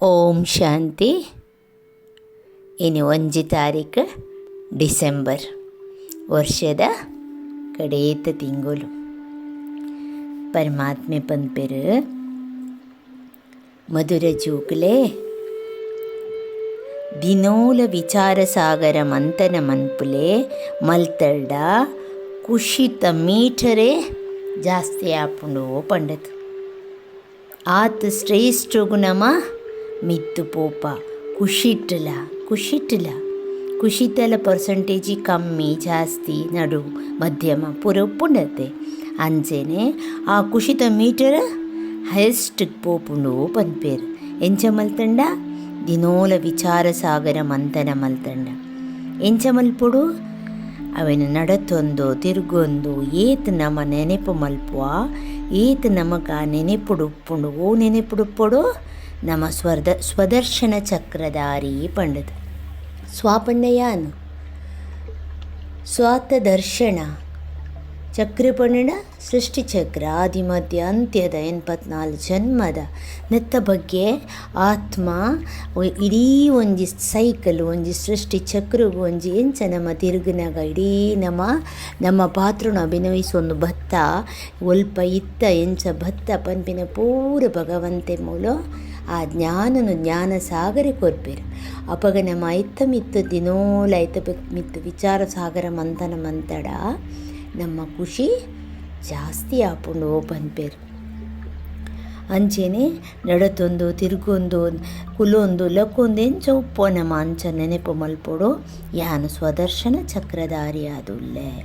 ಓಂ ಶಾಂತಿ. ಇನ್ನು ಒಂಜಿ ತಾರೀಕು ಡಿಸೆಂಬರ್, ವರ್ಷದ ಕಡೇತ ತಿಂಗಳು ಪರಮಾತ್ಮೆ ಪಂಪೆರು ಮಧುರ ಜೂಕುಲೆ, ದಿನೋಲ ವಿಚಾರ ಸಾಗರ ಮಂತನ ಮನ್ಪುಲೆ ಮಲ್ತರ್ಡ ಕುಶಿತ ಮೀಟರೇ ಜಾಸ್ತಿ ಆಪುಂಡು ಪಂಡದು ಆತ ಶ್ರೇಷ್ಠಗುಣಮ ಮಿತ್ತು ಪೋಪ. ಕುಶಿಟ್ಟಲ ಕುಶಿಟ್ಟಲ ಕುಶಿತಲ ಪರ್ಸಂಟೇಜಿ ಕಮ್ಮಿ, ಜಾಸ್ತಿ, ನಡು, ಮಧ್ಯಮ ಪೂರ ಉಪ್ಪುಂಡತೆ ಅಂಚೆನೆ ಆ ಕುಶಿತ ಮೀಟರ್ ಹೈಯೆಸ್ಟ್ ಪೋಪುಂಡು ಪನ್ಪೇರು. ಎಂಚ ಮಲ್ತಂಡ ದಿನೋಲ ವಿಚಾರ ಸಾಗರ ಮಂಥನ ಮಲ್ತಂಡ ಎಂಚ ಮಲ್ಪುಡು ಅವನ ನಡತೊಂದು, ತಿರುಗೊಂದು, ಏತ್ ನಮ ನೆನಪು ಮಲ್ಪುವ ಏತ್ ನಮಗ ನೆನೆಪುಡುಪ್ಪುಂಡು. ಓ ನೆನೆಪುಡುಪ್ಪುಡು ನಮ್ಮ ಸ್ವರ್ದ ಸ್ವದರ್ಶನ ಚಕ್ರಧಾರಿ ಪಂಡದ ಸ್ವಾಪಣ್ಣಯ್ಯನು ಸ್ವಾತ ದರ್ಶನ ಸೃಷ್ಟಿಚಕ್ರ ಆದಿ ಮಧ್ಯ ಅಂತ್ಯದ ಎಂಬತ್ನಾಲ್ಕು ಜನ್ಮದ ನೆತ್ತ ಬಗ್ಗೆ ಆತ್ಮ ಇಡೀ ಒಂಜಿ ಸೈಕಲ್ ಒಂಜಿ ಸೃಷ್ಟಿ ಚಕ್ರಗು ಒಂಜಿ ಎಂಚ ನಮ್ಮ ತಿರುಗಿನಾಗ, ಇಡೀ ನಮ್ಮ ನಮ್ಮ ಪಾತ್ರನ ಒಂದು ಭತ್ತ, ಒಲ್ಪ ಇತ್ತ, ಎಂಚ ಭತ್ತ, ಪನ್ಪಿನ ಪೂರ ಭಗವಂತೆ ಮೂಲ ಆ ಜ್ಞಾನನು ಜ್ಞಾನ ಸಾಗರ ಕೊರ್ಪೇರು. ಅಪಗ ನಮ್ಮ ಐತ ಮಿತ್ತು ದಿನೋಲ ಐತ ಮಿತ್ತು ವಿಚಾರ ಸಾಗರ ಮಂಥನ ಮಂತಡ ನಮ್ಮ ಖುಷಿ ಜಾಸ್ತಿ ಆಪುಂಡು ಪನ್ಪೇರು ಅಂಚೆನೆ ನಡತೊಂದು, ತಿರುಗೊಂದು, ಕುಲೊಂದು, ಲಕ್ಕೊಂದು ಎಂಚ ಉಪ್ಪು ನಮ್ಮ ಅಂಚ ನೆನಪು ಮಲ್ಪೊಡು, ಯಾನು ಸ್ವದರ್ಶನ ಚಕ್ರಧಾರಿ ಆದುಲ್ಲೇ.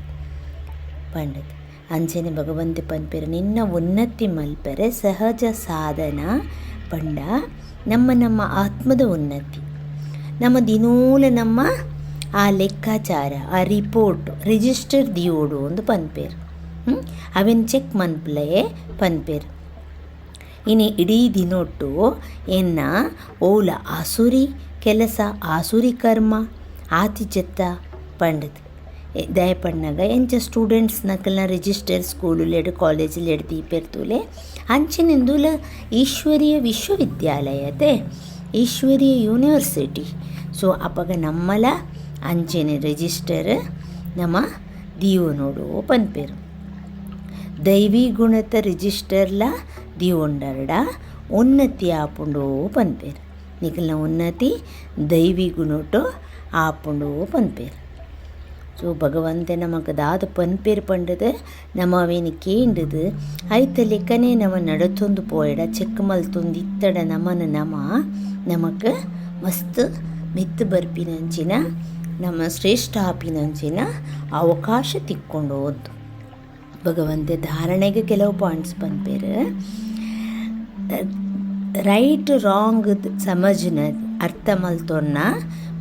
ಪಂಡತ್ ಅಂಚೆನೆ ಭಗವಂತ ಪನ್ಪೇರು ನಿನ್ನ ಉನ್ನತಿ ಮಲ್ಪೆರೆ ಸಹಜ ಸಾಧನ. ಪಂಡ, ನಮ್ಮ ನಮ್ಮ ಆತ್ಮದ ಉನ್ನತಿ. ನಮ್ಮ ದಿನೂಲ ನಮ್ಮ ಆ ಲೆಕ್ಕಾಚಾರ, ಆ ರಿಪೋರ್ಟ್ ರಿಜಿಸ್ಟರ್ ದಿಯೋಡು ಒಂದು ಪನ್ಪೇರು. ಹ್ಮ್? ಅವೆನ್ ಚೆಕ್ ಮನ್ಪ್ಲೆ ಪನ್ಪೇರು. ಇನ್ನು ಇಡೀ ದಿನೊಟ್ಟು ಎನ್ನ ಓಲ ಆಸುರಿ ಕೆಲಸ, ಆಸುರಿ ಕರ್ಮ, ಆತಿಚೆತ್ತ ಪಂಡದ್ ಎ- ದಯಪಣ್ಣಗ ಎಂಚ ಸ್ಟೂಡೆಂಟ್ಸ್ ನಕಲ್ನ ರಿಜಿಸ್ಟರ್ ಸ್ಕೂಲು ಲೆಡ್ ಕಾಲೇಜ್ ಲೆಡ್ ದೀಪೆರ್ತುಲೆ ಅಂಚಿನಿಂದುಲ ಈಶ್ವರೀಯ ವಿಶ್ವವಿದ್ಯಾಲಯತೆ, ಈಶ್ವರೀಯ ಯೂನಿವರ್ಸಿಟಿ ಸೊ ಅಪಗ ನಮ್ಮಲ ಅಂಚೆನೆ ರಿಜಿಸ್ಟರ್ ನಮ್ಮ ದಿಯೋ ನೋಡು ಪನ್ಪೇರು ದೈವಿ ಗುಣತ ರಿಜಿಸ್ಟರ್ಲ ದೀವೊಂಡರ್ಡ ಉನ್ನತಿ ಆಪುಂಡು ಪನ್ಪೇರು ನಿಖಲ್ನ ಉನ್ನತಿ, ದೈವಿ ಗುಣಟು ಆಪುಂಡು ಪನ್ಪೇರು ಸೊ, ಭಗವಂತ ನಮಕ್ ದಾದ ಪನ್ಪೇರು ಪಂಡದ ನಮ್ಮ ಅವೇನು ಕೇಂಡದು ಐತ ಲೆಕ್ಕನೆ ನಮ್ಮ ನಡತೊಂದು ಪೋಯಡ ಚೆಕ್ தொந்து ಇತ್ತಡ நம்மன்னு ನಮ, ನಮಕ್ ಮಸ್ತ್ ಮಿತ್ತು ಬರ್ಪಿನಂಚಿನ ನಮ್ಮ ಶ್ರೇಷ್ಠ ಅಭಿನಂಜಿನ ಅವಕಾಶ ತಿಕ್ಕೊಂಡು ಹೋದ್ದು. ಭಗವಂತೆ ಧಾರಣೆಗೆ ಕೆಲವು ಪಾಯಿಂಟ್ಸ್ ಬಂದ್ಬೇರೆ ರೈಟ್ ರಾಂಗ್ ಸಮಜ್ನ, ಅರ್ಥ ಮಲ್ತೊನ್ನ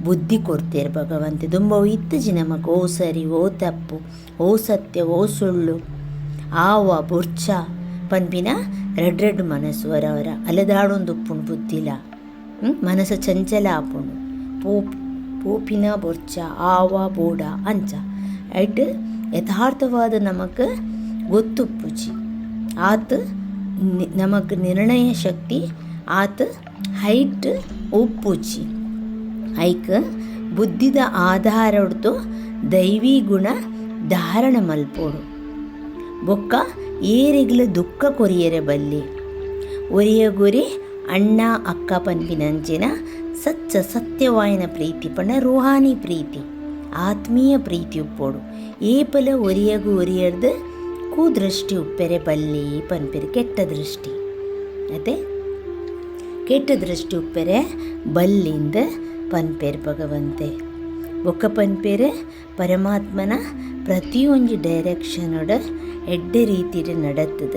ಬುದ್ಧಿ ಕೊಡ್ತೀರಿ ಭಗವಂತೆ. ತುಂಬ ಇತ್ತಜಿ ನಮಕ್ ಓ ಸರಿ, ಓ ತಪ್ಪು, ಓ ಸತ್ಯ, ಓ ಸುಳ್ಳು, ಆವ, ಬುರ್ಚ ಪನ್ಪಿನ ರೆಡ್ ರೆಡ್ ಮನಸ್ಸು ವರವರ ಅಲೆದಾಡೊಂದು ಉಪ್ಪುಂಡು ಬುದ್ಧಿಲ? ಮನಸ್ಸು ಚಂಚಲ ಆಪುಂಡು. ಪೋಪ್ ಪೋಪಿನ ಬೊರ್ಚ, ಆವ, ಬೋಡ, ಅಂಚ. ಐಟ್ ಯಥಾರ್ಥವಾದ ನಮಕ್ ಗೊತ್ತುಪ್ಪುಜಿ ಆತ ನಮಕ್ ನಿರ್ಣಯ ಶಕ್ತಿ, ಆತ್ ಹೈಟ್ ಉಪ್ಪುಜಿ ಐಕ್ ಬುದ್ಧಿದ ಆಧಾರ ಹೊಡ್ತು ದೈವಿ ಗುಣ ಧಾರಣ ಮಲ್ಪೋಡು. ಬೊಕ್ಕ ಏರಿಗ್ಲ ದುಃಖ ಕೊರಿಯರೆ ಬಲ್ಲಿ. ಒರಿಯ ಗುರಿ ಅಣ್ಣ, ಅಕ್ಕ, ಪನ್ಪಿನಂಚಿನ ಸಚ್ಚ ಸತ್ಯವಾಯಿನ ಪ್ರೀತಿ ಪಂಡ ರೂಹಾನಿ ಪ್ರೀತಿ, ಆತ್ಮೀಯ ಪ್ರೀತಿ ಉಪ್ಪೋಡು ಏಪಲ ಒರಿಯಗು ಒರಿಯರ್ದು ಕೂದೃಷ್ಟಿ ಉಪ್ಪೆರೆ ಬಲ್ಲಿ ಪನ್ಪೆರೆ ಕೆಟ್ಟ ದೃಷ್ಟಿ. ಅದೇ? ಕೆಟ್ಟ ದೃಷ್ಟಿ ಉಪ್ಪೆರೆ ಬಲ್ಲಿಂದ ಪನ್ಪೇರ್ ಭಗವಂತೆ. ಬೊಕ್ಕ ಪನ್ಪೇರೆ ಪರಮಾತ್ಮನ ಪ್ರತಿಯೊಂದು ಡೈರೆಕ್ಷನೋಡ ಎಡ್ಡೆ ರೀತಿಡ್ ನಡತ್ತದ.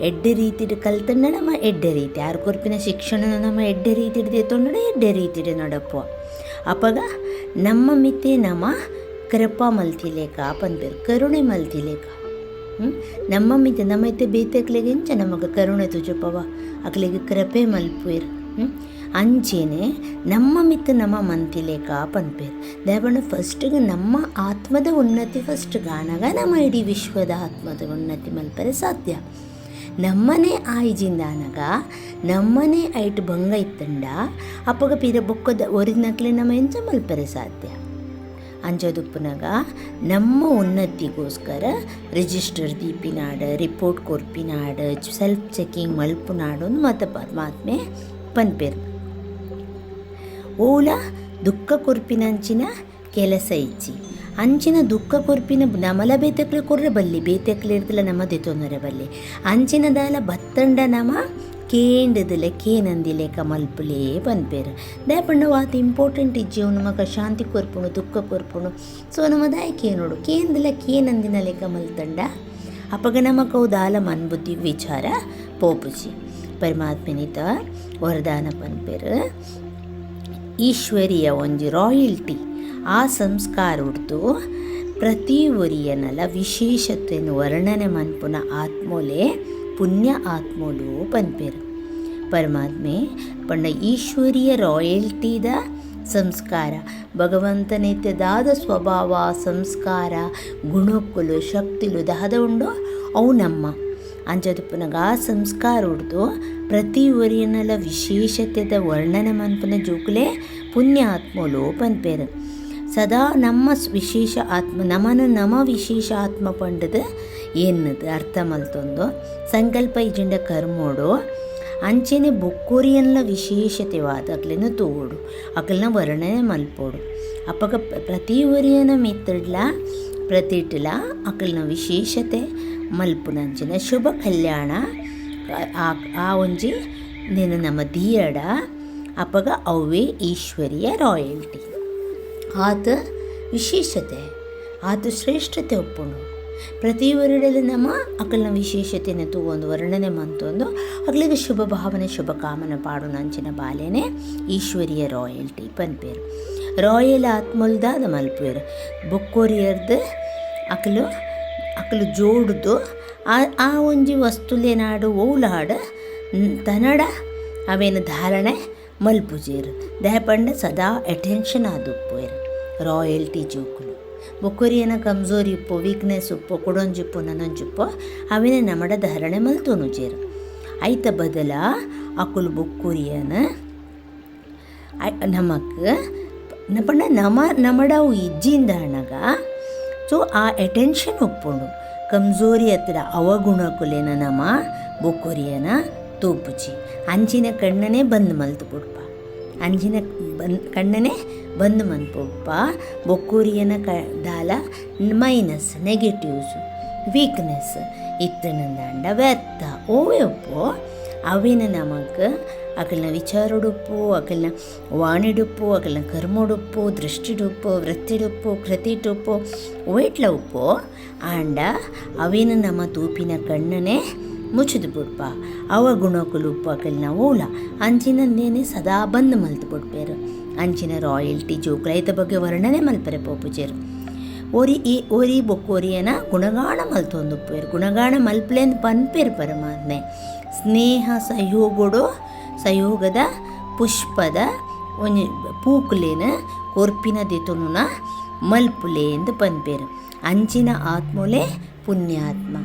ಎಡ್ಡೆ ರೀತಿಡ್ ಕಲ್ತಂಡ ನಮ್ಮ ಎಡ್ಡೆ ರೀತಿ. ಯಾರು ಕೊರ್ಪಿನ ಶಿಕ್ಷಣ ನಮ್ಮ ಎಡ್ಡೆ ರೀತಿಡ್ ದೇತೊಂಡ ಎಡ್ಡೆ ರೀತಿಡ್ ನಡಪುವ ಅಪಗ ನಮ್ಮ ಮಿತೆ ನಮ್ಮ ಕೃಪಾ ಮಲ್ತಿಲೇಕ ಪನ್ಪೇರು ಕರುಣೆ ಮಲ್ತಿಲೇಕ? ನಮ್ಮ ಮಿತೆ, ನಮ್ಮ ಇತ್ತೆ ಬೇತಕ್ಲೆಗೆ ಎಂಚ ನಮಗ ಕರುಣೆ ತುಜಪವ. ಅಕ್ಲೆಗೆ ಕೃಪೆ ಮಲ್ಪುವೆರ್. ಹ್ಮ್? ಅಂಚೆನೆ ನಮ್ಮ ಮಿತ್ತ ನಮ್ಮ ಮಂತಿಲೇಕ ಪನ್ಪೇರ್ ಫಸ್ಟ್ ಫಸ್ಟ್ಗೆ ನಮ್ಮ ಆತ್ಮದ ಉನ್ನತಿ ಫಸ್ಟ್ ಗಾನಗ ನಮ್ಮ ಇಡೀ ವಿಶ್ವದ ಆತ್ಮದ ಉನ್ನತಿ ಮಲ್ಪರೆ ಸಾಧ್ಯ. ನಮ್ಮನೆ ಆಯ್ಜಿಂದಾನಗ ನಮ್ಮನೆ ಐಟ್ ಭಂಗ ಇತ್ತಂಡ, ಅಪ್ಪಗ ಪೀರ ಬೊಕ್ಕದ ಒರಿನಕ್ಲೆ ನಮ್ಮ ಎಂಚ ಮಲ್ಪರೆ ಸಾಧ್ಯ. ಅಂಜೋದುಪ್ಪನಾಗ, ನಮ್ಮ ಉನ್ನತಿಗೋಸ್ಕರ ರಿಜಿಸ್ಟರ್ ದೀಪಿನಾಡ, ರಿಪೋರ್ಟ್ ಕೊರ್ಪಿನಾಡ, ಸೆಲ್ಫ್ ಚೆಕಿಂಗ್ ಮಲ್ಪುನಾಡು ಮತ್ತು ಪರಮಾತ್ಮೆ ಪನ್ಪೆರು. ಓಲ ದುಃಖ ಕೊರ್ಪಿನಂಚಿನ ಕೆಲಸ ಇಚ್ಚಿ. ಅಂಚಿನ ದುಃಖ ಕೊರ್ಪಿನ ನಮಲ ಬೇತಕ್ಲೆ ಕೊರ್ರೆ ಬಲ್ಲಿ, ಬೇತಕ್ಲೆ ಇರ್ತಲ ನಮ ದೆತೊಂದರೆ ಬಲ್ಲಿ. ಅಂಚಿನ ದಾಲ ಬತ್ತಂಡ ನಮ ಕೇಂಡದಲೆ ಕೇನಂದಿಲೆ ಕಮಲ್ಪುಲೇ ಪನ್ಪೇರು ದಾಯಪಂಡ ವಾತ ಇಂಪಾರ್ಟೆಂಟ್ ಇಜ್ಜಿ ನಮಕ ಶಾಂತಿ ಕೊರ್ಪುಣು, ದುಃಖ ಕೊರ್ಪುಣು. ಸೊ ನಮ್ಮ ದಾಯ ಕೇನೋಡು ಕೇಂದಲ ಕೇನಂದಿನ ಕಮಲ್ ತಂಡ. ಅಪಗ ನಮಕ ದಾಲ ಮನ್ಬುದ್ಧಿ, ವಿಚಾರ, ಪೋಪುಜಿ. ಪರಮಾತ್ಮನಿತ ವರದಾನ ಪನ್ಪೇರು ಈಶ್ವರಿಯ ಒಂಜಿ ರಾಯಲ್ಟಿ ಆ ಸಂಸ್ಕಾರ ಉಡ್ದು ಪ್ರತಿ ಒರಿಯನಲ ವಿಶೇಷತೆಯನ್ನು ವರ್ಣನೆ ಮನ್ಪುನ ಆತ್ಮೋಲೆ ಪುಣ್ಯ ಆತ್ಮೋಲು ಪನ್ಪೇರು. ಪರಮಾತ್ಮೆ ಪಂಡ ಈಶ್ವರಿಯ ರಾಯಲ್ಟಿದ ಸಂಸ್ಕಾರ, ಭಗವಂತನಿತ್ಯದಾದ ಸ್ವಭಾವ ಸಂಸ್ಕಾರ, ಗುಣಕ್ಕುಲು ಶಕ್ತಿಲು ದಾದ ಉಂಡು ಅವು ನಮ್ಮ. ಅಂಚದು ಪುನಗ ಸಂಸ್ಕಾರ ಉಡ್ದು ಪ್ರತಿ ಒರಿಯನಲ ವಿಶೇಷತೆದ ವರ್ಣನೆ ಮನ್ಪುನ ಜೋಕುಲೆ ಪುಣ್ಯ ಆತ್ಮೋಲು ಪನ್ಪೇರು ಸದಾ ನಮ್ಮ ವಿಶೇಷ ಆತ್ಮ, ನಮನ ನಮ ವಿಶೇಷ ಆತ್ಮ ಪಂಡದ ಏನದು ಅರ್ಥ ಮಲ್ತೊಂದು. ಸಂಕಲ್ಪ ಇಜಿಂಡ ಕರ್ಮೋಡು, ಅಂಚೆನೆ ಬೊಕ್ಕೂರಿಯನ್ಲ ವಿಶೇಷತೆವಾದ ಅಕ್ಲೆನ ತೋಡು, ಅಕ್ಲನ ವರ್ಣನೆ ಮಲ್ಪೋಡು. ಅಪ್ಪಗ ಪ್ರತಿ ಒರಿಯನ ಮಿತ್ತಡ್ಲ, ಪ್ರತಿಟ್ಲ ಅಕ್ಲನ ವಿಶೇಷತೆ ಮಲ್ಪುನಂಚಿನ ಶುಭ ಕಲ್ಯಾಣ. ಆ- ಒಂಜಿ ನಿನ್ನ ನಮ್ಮ ಧೀರಡ ಅಪಗ ಅವೇ ಈಶ್ವರಿಯ ರಾಯಲ್ಟಿ. ಆತ ವಿಶೇಷತೆ, ಆತ ಶ್ರೇಷ್ಠತೆ ಒಪ್ಪುಂಡು. ಪ್ರತಿ ವರ್ಡಲ್ಲಿ ನಮ್ಮ ಅಕಲ್ನ ವಿಶೇಷತೆಯನ್ನು ವರ್ಣನೆ ಮಂತೊಂದು, ಅಗ್ಲಿಗೆ ಶುಭ ಭಾವನೆ, ಶುಭ ಕಾಮನ ಪಾಡು ನಂಚಿನ ಬಾಲೆನೆ ಈಶ್ವರಿಯ ರಾಯಲ್ಟಿ ಪನ್ಪೇರು. ರಾಯಲ್ ಆತ್ಮಲ್ದಾದ ಮಲ್ಪೇರು ಬೊಕ್ಕೋರಿಯರ್ದು ಅಕಲು ಅಕಲು ಜೋಡುದು. ಆ ಆ ಒಂಜಿ ವಸ್ತುಲೇನಾಡು ಓಲಾಡ ತನಡ, ಅವೇನ ಧಾರಣೆ ಮಲ್ಪುಜೇರು ದಯಪಂಡ ಸದಾ ಅಟೆನ್ಷನ್ ಆದುಪ್ಪೇರು ರಾಯಲ್ಟಿ ಜೋಕುಲು. ಬೊಕ್ಕರಿಯನ ಕಮ್ಜೋರಿ ಉಪ್ಪು ವೀಕ್ನೆಸ್ ಉಪ್ಪು ಕೊಡೊಂಜಿಪ್ಪು ನನೊಂಜಿಪ್ಪು ಅವೇನ ನಮಡ ಧಾರಣೆ ಮಲ್ತೊನುಜೇರು ಐತ ಬದಲ ಅಕುಲು ಬೊಕ್ಕುರಿಯನ ನಮಕ್ ಪಂಡ ನಮ ಇಜ್ಜಿಂದ ಇಜ್ಜಿಂದಾಣಗ ಸೊ ಆ ಅಟೆನ್ಷನ್ ಒಪ್ಪುಂಡು ಕಮ್ಜೋರಿ ಹತ್ರ ಅವಗುಣಕುಲೆನ ನಮ ಬೊಕ್ಕೊರಿಯನ ತೋಪುಜಿ ಅಂಚಿನ ಕಣ್ಣನೇ ಬಂದ್ ಮಲ್ತು ಕೊಡ್ಪ. ಅಂಜಿನ ಬಂದ್ ಕಣ್ಣನೇ ಬಂದ್ ಮನ್ಪುಪ್ಪ ಬೊಕ್ಕೂರಿಯನ ಕ ದಾಲ ಮೈನಸ್ ನೆಗೆಟಿವ್ಸು ವೀಕ್ನೆಸ್ ಇತ್ತನಂದಾಂಡ ವ್ಯರ್ಥ. ಓವೆ ಒಪ್ಪು ಅವೇನ ನಮಕ್ ಅಕಲ್ನ ವಿಚಾರಡುಪ್ಪು ಅಕಲ್ನ ವಾಣಿಡುಪ್ಪು ಅಕಲ್ನ ವೃತ್ತಿ ದೃಷ್ಟಿಡುಪ್ಪು, ವೃತ್ತಿಡುಪ್ಪು, ಕೃತಿಟುಪ್ಪು ಒಯ್ಟ್ಲ ಉಪ್ಪು ಆಂಡ ಅವೇನ ನಮ್ಮ ತೂಪಿನ ಕಣ್ಣನೇ ಮುಚ್ಚಿದ್ ಬಿಡ್ಪ ಅವ ಗುಣಕುಲು ಉಪ್ಪು ಅಕಲ್ನ ಓಲ ಅಂಚಿನಂದೇನೆ ಸದಾ ಬಂದು ಮಲ್ತು ಬಿಡ್ಪೇರು ಅಂಚಿನ ರಾಯಲ್ಟಿ ಜೋಕುಲ ಐತ ಬಗ್ಗೆ ವರ್ಣನೆ ಮಲ್ಪರೆ ಪೋಪುಜೇರು ಒರಿ ಈ ಒರಿ ಬೊಕ್ಕೋರಿಯನ ಗುಣಗಾಣ ಗುಣಗಾನ ಗುಣಗಾಣ ಮಲ್ಪಲೆಂದು ಪನ್ಪೇರು ಪರಮಾತ್ಮೆ. ಸ್ನೇಹ ಸಹಯೋಗಡು, ಸಹಯೋಗದ ಪುಷ್ಪದ ಒಂಜಿ ಪೂಕುಲೇನ ಕೊರ್ಪಿನ ದೆತೊನುನ ಮಲ್ಪುಲೆ ಎಂದು ಪನ್ಪೇರು. ಅಂಚಿನ ಆತ್ಮಲೆ ಪುಣ್ಯಾತ್ಮ.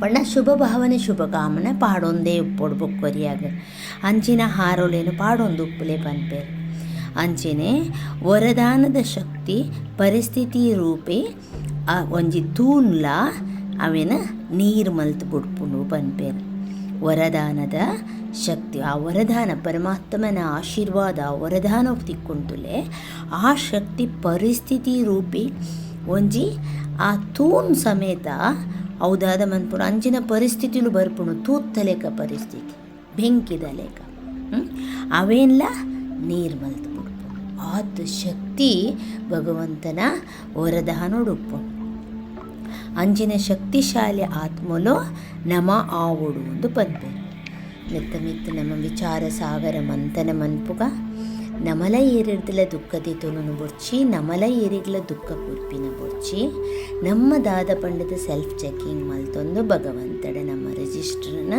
ಪಂಡ ಶುಭ ಭಾವನೆ ಶುಭ ಕಾಮನೆ ಪಾಡೊಂದೇ ಉಪ್ಪೊಡು ಬೊಕ್ಕೊರಿಯಾಗ. ಅಂಚಿನ ಹಾರೋಲೇನು ಪಾಡೊಂದು ಉಪ್ಪುಲೆ ಪನ್ಪೇರು. ಅಂಚೆನೆ ವರದಾನದ ಶಕ್ತಿ ಪರಿಸ್ಥಿತಿ ರೂಪಿ ಒಂಜಿ ತೂನ್ಲ ಅವೇನ ನೀರು ಮಲ್ತು ಬುಡ್ಪುಂಡು ಪನ್ಪೇರು. ವರದಾನದ ಶಕ್ತಿ, ಆ ವರದಾನ ಪರಮಾತ್ಮನ ಆಶೀರ್ವಾದ ವರದಾನ ತಿಕ್ಕೊಂಡುಲೆ ಆ ಶಕ್ತಿ ಪರಿಸ್ಥಿತಿ ರೂಪಿ ಒಂಜಿ ಆ ತೂನ್ ಸಮೇತ ಹೌದಾದ ಮನ್ಪುರ ಅಂಚಿನ ಪರಿಸ್ಥಿತಿಲು ಬರ್ಪುಣು ತೂತ್ತಲೆಕ ಪರಿಸ್ಥಿತಿ ಬೆಂಕಿದ ಹ್ಮ್? ಅವೇನ್ಲ? ನೀರು ಮಲ್ತು ಬಿಡ್ಪು ಆದ ಶಕ್ತಿ ಭಗವಂತನ ವರದಾನ ಅಂಚಿನ ಶಕ್ತಿಶಾಲಿ ಆತ್ಮಲು ನಮ ಆವುಡು ಒಂದು ಪದ್ಮೆ ಮೆತ್ತ ಮೆತ್ತ ನಮ್ಮ ವಿಚಾರ ಸಾಗರ ಮಂಥನ ಮನ್ಪುಗ. ನಮಲ ಏರಿರ್ದಲ ದುಃಖದಿ ತುನುನು ಬೊಡ್ಚಿ ನಮಲ ಏರಿಗ್ಲ ದುಃಖ ಕುರ್ಪಿನ ಬೊರ್ಚಿ. ನಮ್ಮ ದಾದ ಪಂಡದ ಸೆಲ್ಫ್ ಚೆಕಿಂಗ್ ಮಲ್ತೊಂದು ಭಗವಂತಡ ನಮ್ಮ ರಿಜಿಸ್ಟ್ರನ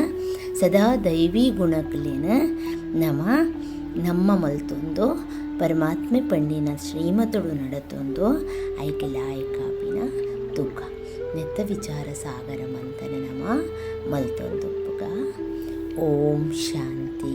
ಸದಾ ದೈವಿ ಗುಣಕ್ಲಿನ ನಮ, ನಮ್ಮ ಮಲ್ತೊಂದು ಪರಮಾತ್ಮೆ ಪಂಡಿನ ಶ್ರೀಮತುಡು ನಡತೊಂದು ಐಕೆಲ ಲಾಯಕಾಪಿನ ತೂಕ ನೆತ್ತ ವಿಚಾರ ಸಾಗರ ಮಂತನ ನಮ ಮಲ್ತೊಂದುಪ್ಪುಗ ಓಂ ಶಾಂತಿ